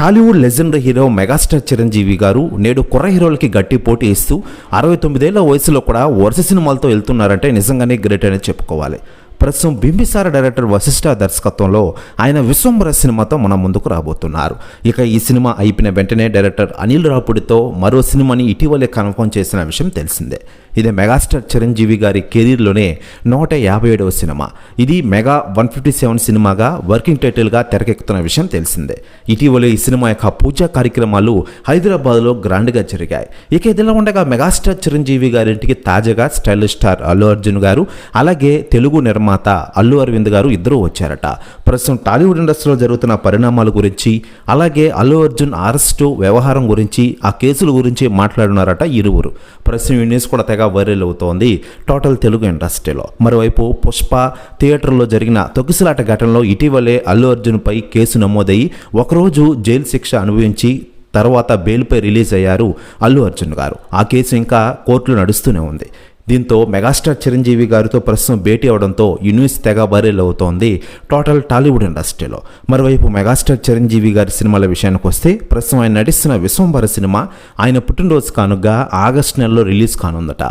Tollywood legend hero megastar Chiranjeevi గారు నేడు కుర్ర హీరోలకి గట్టి పోటీ ఇస్తూ అరవై తొమ్మిదేళ్ళ వయసులో కూడా వరుస సినిమాలతో వెళ్తున్నారంటే నిజంగానే గ్రేట్ అని చెప్పుకోవాలి. ప్రస్తుతం బింబిసార డైరెక్టర్ వశిష్ఠ దర్శకత్వంలో ఆయన విశ్వంబర సినిమాతో మన ముందుకు రాబోతున్నారు. ఇక ఈ సినిమా అయిపోయిన వెంటనే డైరెక్టర్ అనిల్ రాపుడితో మరో సినిమాని ఇటీవలే కన్ఫర్మ్ చేసిన విషయం తెలిసిందే. ఇది మెగాస్టార్ చిరంజీవి గారి కెరీర్లోనే నూట యాభై ఏడవ సినిమా. ఇది మెగా వన్ ఫిఫ్టీ సెవెన్ సినిమాగా వర్కింగ్ టైటిల్గా తెరకెక్కుతున్న విషయం తెలిసిందే. ఇటీవల ఈ సినిమా యొక్క పూజా కార్యక్రమాలు హైదరాబాద్లో గ్రాండ్గా జరిగాయి. ఇక ఇదిలా ఉండగా మెగాస్టార్ చిరంజీవి గారింటికి తాజాగా స్టైలిష్ స్టార్ అల్లు అర్జున్ గారు అలాగే తెలుగు నిర్మాత అల్లు అరవింద్ గారు ఇద్దరూ వచ్చారట. ప్రస్తుతం టాలీవుడ్ ఇండస్ట్రీలో జరుగుతున్న పరిణామాల గురించి అలాగే అల్లు అర్జున్ అరెస్టు వ్యవహారం గురించి ఆ కేసుల గురించి మాట్లాడున్నారట ఇరువురు. ప్రస్తుతం ఈ న్యూస్ కూడా తెగ వైరల్ అవుతోంది టోటల్ తెలుగు ఇండస్ట్రీలో. మరోవైపు పుష్ప థియేటర్లో జరిగిన తొక్కిసలాట ఘటనలో ఇటీవలే అల్లు అర్జున్పై కేసు నమోదయ్యి ఒకరు ఒకరోజు జైలు శిక్ష అనుభవించి తర్వాత బెయిల్పై రిలీజ్ అయ్యారు అల్లు అర్జున్ గారు. ఆ కేసు ఇంకా కోర్టులో నడుస్తూనే ఉంది. దీంతో మెగాస్టార్ చిరంజీవి గారితో ప్రస్తుతం భేటీ అవడంతో ఈ న్యూస్ తెగ వైరల్ అవుతోంది టోటల్ టాలీవుడ్ ఇండస్ట్రీలో. మరోవైపు మెగాస్టార్ చిరంజీవి గారి సినిమాల విషయానికి వస్తే ప్రస్తుతం ఆయన నటిస్తున్న విశ్వంభర సినిమా ఆయన పుట్టినరోజు కానుగా ఆగస్టు నెలలో రిలీజ్ కానుందట.